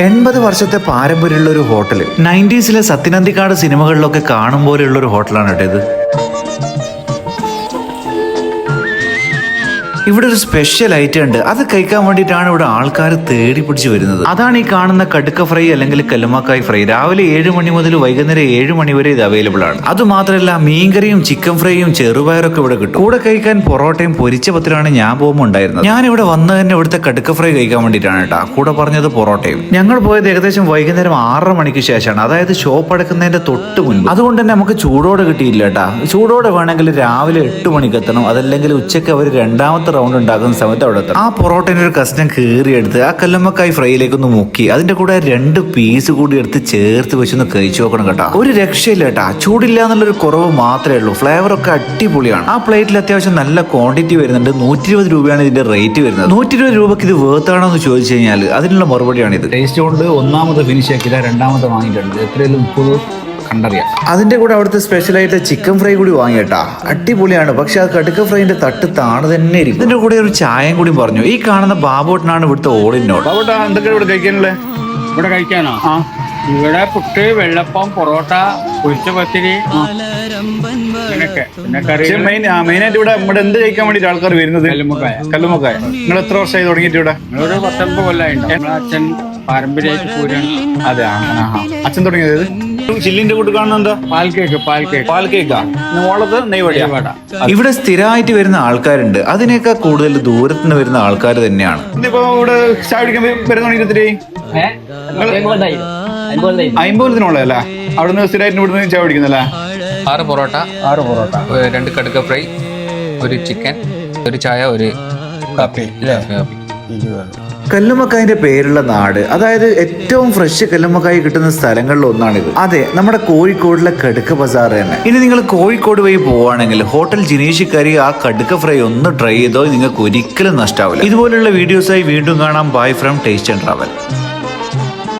എൺപത് വർഷത്തെ പാരമ്പര്യമുള്ള ഒരു ഹോട്ടൽ നയന്റീസിലെ സത്യനന്ദിക്കാട് സിനിമകളിലൊക്കെ കാണും പോലെയുള്ള ഒരു ഹോട്ടലാണ് കേട്ടോ ഇത്. ഇവിടെ ഒരു സ്പെഷ്യൽ ഐറ്റം ഉണ്ട്. അത് കഴിക്കാൻ വേണ്ടിയിട്ടാണ് ഇവിടെ ആൾക്കാർ തേടി പിടിച്ച് വരുന്നത്. അതാണ് ഈ കാണുന്ന കടുക്ക ഫ്രൈ അല്ലെങ്കിൽ കല്ലുമാക്കായ് ഫ്രൈ. രാവിലെ ഏഴ് മണി മുതൽ വൈകുന്നേരം ഏഴ് മണി വരെ ഇത് അവൈലബിൾ ആണ്. അത് മാത്രമല്ല മീൻകറിയും ചിക്കൻ ഫ്രൈയും ചെറുപയറൊക്കെ ഇവിടെ കിട്ടും. കൂടെ കഴിക്കാൻ പൊറോട്ടയും പൊരിച്ച പത്തിലാണ് ഞാൻ പോകുമ്പോൾ ഉണ്ടായിരുന്നത്. ഞാൻ ഇവിടെ വന്നത് തന്നെ ഇവിടുത്തെ കടുക്ക ഫ്രൈ കഴിക്കാൻ വേണ്ടിയിട്ടാണ് കേട്ടോ. കൂടെ പറഞ്ഞത് പൊറോട്ടയും. ഞങ്ങൾ പോയത് ഏകദേശം വൈകുന്നേരം ആറര മണിക്ക് ശേഷമാണ്. അതായത് ഷോപ്പ് അടക്കുന്നതിന്റെ തൊട്ട് മുൻപ്. അതുകൊണ്ട് തന്നെ നമുക്ക് ചൂടോടെ കിട്ടിയില്ല കേട്ടാ. ചൂടോടെ വേണമെങ്കിൽ രാവിലെ എട്ട് മണിക്ക് എത്തണം. അതല്ലെങ്കിൽ ഉച്ചയ്ക്ക് അവർ രണ്ടാമത്തെ റൗണ്ട് ഉണ്ടാക്കുന്ന സമയത്ത് അവിടെ എത്തണം. ആ പൊറോട്ടേന്റെ ഒരു കഷ്ണം കീറിയെടുത്ത് ആ കല്ലുമ്മക്കായി ഫ്രൈയിലേക്ക് ഒന്ന് മുക്കി. അതിന്റെ കൂടെ രണ്ട് പീസ് കൂടി എടുത്ത് ചേർത്ത് വെച്ചൊന്ന് കഴിച്ചു നോക്കണം കേട്ടോ. ഒരു രക്ഷയില്ല കേട്ടാ. ചൂടില്ല എന്നുള്ളൊരു കുറവ് മാത്രമേ ഉള്ളൂ. ഫ്ലേവർ ഒക്കെ അടിപൊളിയാണ്. ആ പ്ലേറ്റിൽ അത്യാവശ്യം നല്ല ക്വാണ്ടിറ്റി വരുന്നുണ്ട്. നൂറ്റി ഇരുപത് രൂപയാണ് ഇതിന്റെ റേറ്റ് വരുന്നത്. നൂറ്റി ഇരുപത് രൂപക്ക് ഇത് വേർത്താണോ എന്ന് ചോദിച്ചു കഴിഞ്ഞാൽ അതിനുള്ള മറുപടിയാണ് ഇത് ടേസ്റ്റ് കൊണ്ട് ഒന്നാമത് ഫിനിഷ് ആക്കിയില്ല രണ്ടാമത് വാങ്ങിയിട്ടുണ്ട്. എത്രയും മുപ്പത് കണ്ടറിയാം. അതിന്റെ കൂടെ അവിടുത്തെ സ്പെഷ്യലായിട്ട് ചിക്കൻ ഫ്രൈ കൂടി വാങ്ങിയിട്ടാ. അടിപൊളിയാണ്. പക്ഷെ ആ കടുക്ക ഫ്രൈന്റെ തട്ട് താണ് തന്നെ ഇരിക്കും. ഇതിന്റെ കൂടെ ഒരു ചായയും കൂടി പറഞ്ഞു. ഈ കാണുന്ന ബാബോട്ടനാണ് ഇവിടുത്തെ ഓളിനോട് ബാബോട്ടാ എന്തൊക്കെ ഇവിടെ കഴിക്കാനുള്ളത് ഇവിടെ കഴിക്കാനോ? ആ. ഇവിടെ പുട്ട് വെള്ളപ്പം പൊറോട്ട പൊരിച്ച പത്തിരി മെയിൻ മെയിനായിട്ട് ഇവിടെ ഇവിടെ എന്ത് കഴിക്കാൻ വേണ്ടിട്ട് ആൾക്കാർ വരുന്നത്? കല്ലുമ്മക്കായ കല്ലുമക്കായ. നിങ്ങൾ എത്ര വർഷമായി തുടങ്ങിയിട്ട് ഇവിടെ? പത്തൊമ്പത് കൊല്ലായിട്ടുണ്ട് കൊല്ലമായിട്ടുണ്ട് അച്ഛൻ പാരമ്പര്യമായിട്ട് പൂരാണ്. അതെ. അച്ഛൻ തുടങ്ങിയത്? ചില്ലിന്റെ കൂട്ട് കാണുന്നുണ്ട് പാൽ കേക്ക് പാൽ കേക്ക്. പാൽ കേക്കാ? മോളത് നെയ്വടിയാ വട ഇവിടെ സ്ഥിരമായിട്ട് വരുന്ന ആൾക്കാരുണ്ട്. അതിനേക്കാൾ കൂടുതൽ ദൂരത്ത് നിന്ന് വരുന്ന ആൾക്കാർ തന്നെയാണ്. ഇപ്പൊ ഇവിടെ ചായ കുടിക്കാൻ വരുന്ന തുടങ്ങിയിട്ട് അമ്പതിനുള്ളതല്ലേ അവിടെ നിന്ന് സ്ഥിരമായിട്ട് ഇവിടുന്ന് ചായ കുടിക്കുന്നല്ലേ ആറ് പൊറോട്ട ആറ് പൊറോട്ട. രണ്ട് കടുക്ക ഫ്രൈ ഒരു ചിക്കൻ ഒരു ചായ ഒരു കാപ്പി. കാപ്പി. കല്ലുമ്മക്കായന്റെ പേരുള്ള നാട് അതായത് ഏറ്റവും ഫ്രഷ് കല്ലുമക്കായി കിട്ടുന്ന സ്ഥലങ്ങളിൽ ഒന്നാണിത്. അതെ നമ്മുടെ കോഴിക്കോടിലെ കടുക്ക ബസാർ തന്നെ. ഇനി നിങ്ങൾ കോഴിക്കോട് വഴി പോവാണെങ്കിൽ ഹോട്ടൽ ജിനീഷിക്കരി ആ കടുക്ക ഫ്രൈ ഒന്ന് ട്രൈ ചെയ്തോ നിങ്ങൾക്ക് ഒരിക്കലും നഷ്ടാവില്ല. ഇതുപോലുള്ള വീഡിയോസായി വീണ്ടും കാണാം. Bye from taste and travel